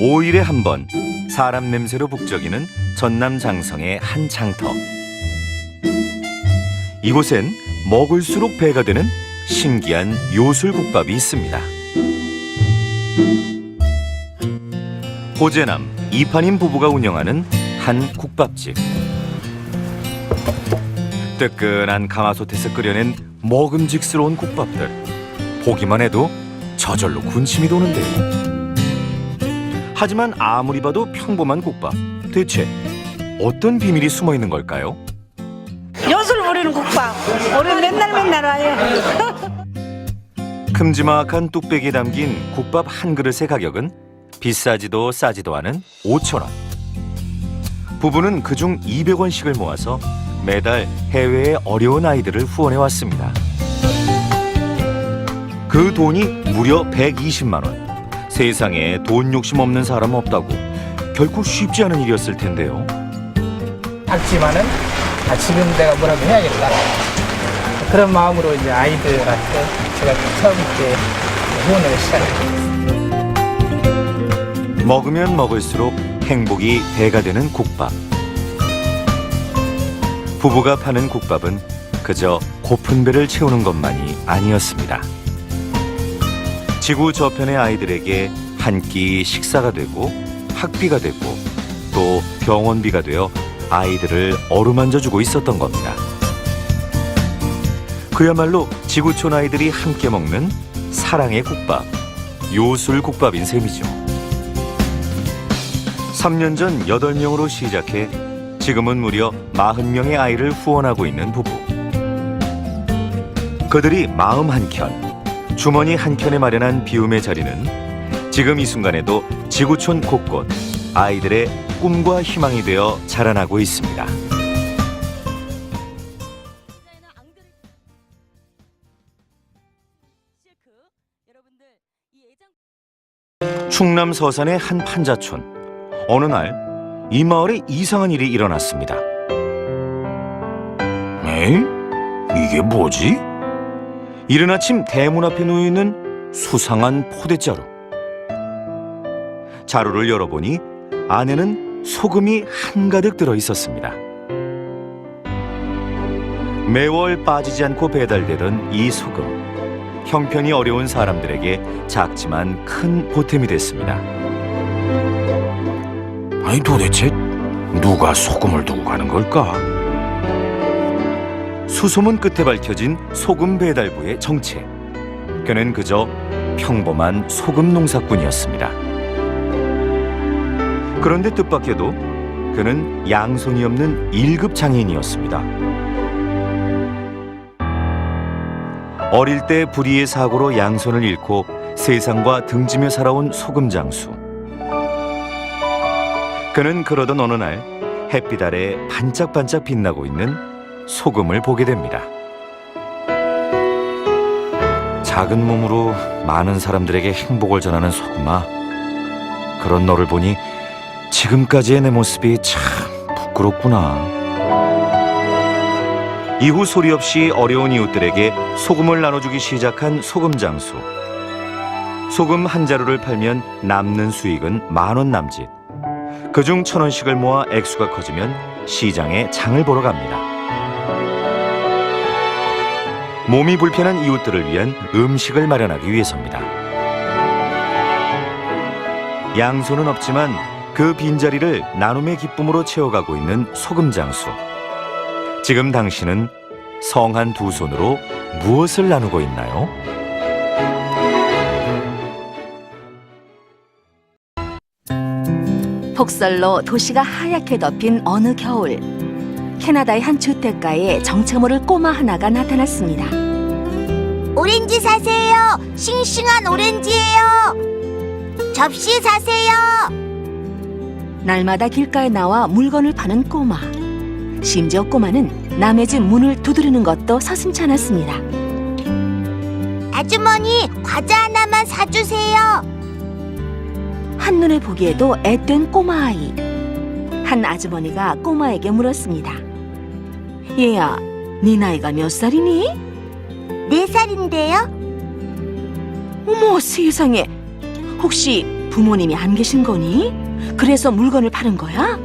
오일에 한 번 사람 냄새로 북적이는 전남 장성의 한 장터. 이곳엔 먹을수록 배가 되는 신기한 요술국밥이 있습니다. 호재남 이판임 부부가 운영하는 한 국밥집. 뜨끈한 가마솥에서 끓여낸 먹음직스러운 국밥들. 보기만 해도 저절로 군침이 도는데요. 하지만 아무리 봐도 평범한 국밥. 대체 어떤 비밀이 숨어 있는 걸까요? 요술 부리는 국밥. 우리 맨날 맨날 와요. 큼지막한 뚝배기에 담긴 국밥 한 그릇의 가격은 비싸지도 싸지도 않은 5천 원. 부부는 그중 200원씩을 모아서 매달 해외의 어려운 아이들을 후원해 왔습니다. 그 돈이 무려 120만 원. 세상에 돈 욕심 없는 사람 없다고 결코 쉽지 않은 일이었을 텐데요. 작지만은 아, 지금 내가 뭐라도 해야겠다. 그런 마음으로 이제 아이들한테 제가 처음 때 후원을 시작했어요. 먹으면 먹을수록 행복이 배가 되는 국밥. 부부가 파는 국밥은 그저 고픈 배를 채우는 것만이 아니었습니다. 지구 저편의 아이들에게 한 끼 식사가 되고 학비가 되고 또 병원비가 되어 아이들을 어루만져 주고 있었던 겁니다. 그야말로 지구촌 아이들이 함께 먹는 사랑의 국밥, 요술 국밥인 셈이죠. 3년 전 8명으로 시작해 지금은 무려 40명의 아이를 후원하고 있는 부부. 그들이 마음 한켠, 주머니 한켠에 마련한 비움의 자리는 지금 이 순간에도 지구촌 곳곳 아이들의 꿈과 희망이 되어 자라나고 있습니다. 충남 서산의 한 판자촌. 어느 날 이 마을에 이상한 일이 일어났습니다. 에이? 이게 뭐지? 이른 아침 대문 앞에 놓여 있는 수상한 포대자루. 자루를 열어보니 안에는 소금이 한가득 들어 있었습니다. 매월 빠지지 않고 배달되던 이 소금. 형편이 어려운 사람들에게 작지만 큰 보탬이 됐습니다. 아니 도대체 누가 소금을 두고 가는 걸까? 수소문 끝에 밝혀진 소금 배달부의 정체. 그는 그저 평범한 소금 농사꾼이었습니다. 그런데 뜻밖에도 그는 양손이 없는 1급 장애인이었습니다. 어릴 때 불의의 사고로 양손을 잃고 세상과 등지며 살아온 소금 장수. 그는 그러던 어느 날 햇빛 아래 반짝반짝 빛나고 있는 소금을 보게 됩니다. 작은 몸으로 많은 사람들에게 행복을 전하는 소금아. 그런 너를 보니 지금까지의 내 모습이 참 부끄럽구나. 이후 소리 없이 어려운 이웃들에게 소금을 나눠주기 시작한 소금 장수. 소금 한 자루를 팔면 남는 수익은 만 원 남짓. 그중 천 원씩을 모아 액수가 커지면 시장에 장을 보러 갑니다. 몸이 불편한 이웃들을 위한 음식을 마련하기 위해서입니다. 양손은 없지만 그 빈자리를 나눔의 기쁨으로 채워가고 있는 소금 장수. 지금 당신은 성한 두 손으로 무엇을 나누고 있나요? 폭설로 도시가 하얗게 덮인 어느 겨울 캐나다의 한 주택가에 정체모를 꼬마 하나가 나타났습니다. 오렌지 사세요. 싱싱한 오렌지예요. 접시 사세요. 날마다 길가에 나와 물건을 파는 꼬마. 심지어 꼬마는 남의 집 문을 두드리는 것도 서슴지 않았습니다. 아주머니, 과자 하나만 사주세요. 한눈에 보기에도 앳된 꼬마 아이. 한 아주머니가 꼬마에게 물었습니다. 얘야, 네 나이가 몇 살이니? 네 살인데요. 어머 세상에, 혹시 부모님이 안 계신 거니? 그래서 물건을 파는 거야?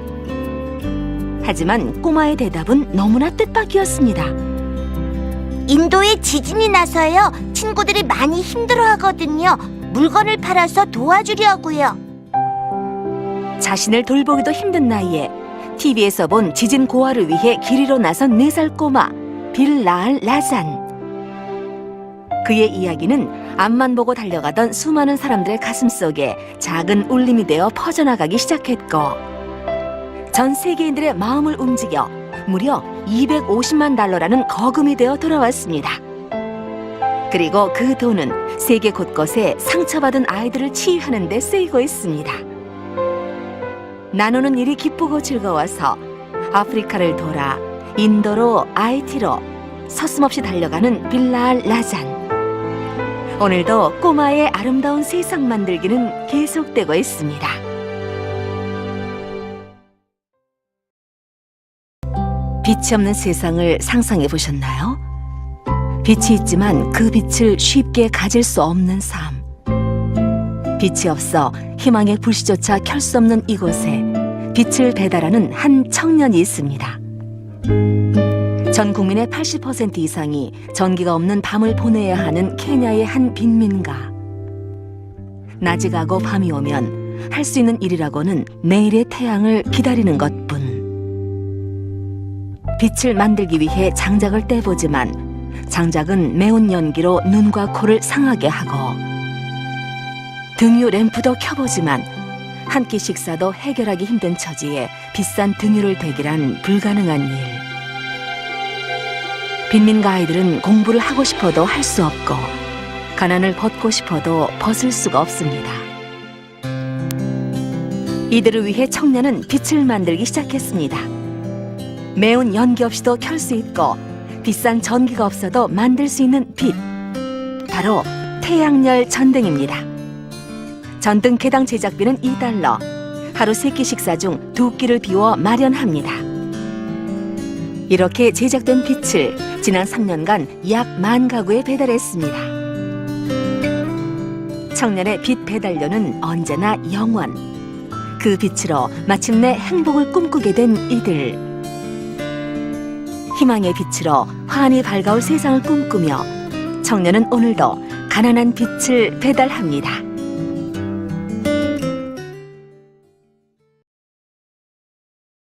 하지만 꼬마의 대답은 너무나 뜻밖이었습니다. 인도에 지진이 나서요. 친구들이 많이 힘들어하거든요. 물건을 팔아서 도와주려고요. 자신을 돌보기도 힘든 나이에 TV에서 본 지진 고아를 위해 길 잃어 나선 네 살 꼬마 빌라알 라잔. 그의 이야기는 앞만 보고 달려가던 수많은 사람들의 가슴 속에 작은 울림이 되어 퍼져나가기 시작했고 전 세계인들의 마음을 움직여 무려 250만 달러라는 거금이 되어 돌아왔습니다. 그리고 그 돈은 세계 곳곳에 상처받은 아이들을 치유하는 데 쓰이고 있습니다. 나누는 일이 기쁘고 즐거워서 아프리카를 돌아 인도로 IT로 서슴없이 달려가는 빌라알 라잔. 오늘도 꼬마의 아름다운 세상 만들기는 계속되고 있습니다. 빛이 없는 세상을 상상해 보셨나요? 빛이 있지만 그 빛을 쉽게 가질 수 없는 삶. 빛이 없어 희망의 불씨조차 켤 수 없는 이곳에 빛을 배달하는 한 청년이 있습니다. 전 국민의 80% 이상이 전기가 없는 밤을 보내야 하는 케냐의 한 빈민가. 낮이 가고 밤이 오면 할 수 있는 일이라고는 내일의 태양을 기다리는 것뿐. 빛을 만들기 위해 장작을 떼보지만 장작은 매운 연기로 눈과 코를 상하게 하고 등유 램프도 켜보지만 한 끼 식사도 해결하기 힘든 처지에 비싼 등유를 대기란 불가능한 일. 빈민가 아이들은 공부를 하고 싶어도 할 수 없고 가난을 벗고 싶어도 벗을 수가 없습니다. 이들을 위해 청년은 빛을 만들기 시작했습니다. 매운 연기 없이도 켤 수 있고 비싼 전기가 없어도 만들 수 있는 빛. 바로 태양열 전등입니다. 전등 개당 제작비는 2달러. 하루 세 끼 식사 중 두 끼를 비워 마련합니다. 이렇게 제작된 빛을 지난 3년간 약 만 가구에 배달했습니다. 청년의 빛 배달료는 언제나 영원. 그 빛으로 마침내 행복을 꿈꾸게 된 이들. 희망의 빛으로 환히 밝아올 세상을 꿈꾸며 청년은 오늘도 가난한 빛을 배달합니다.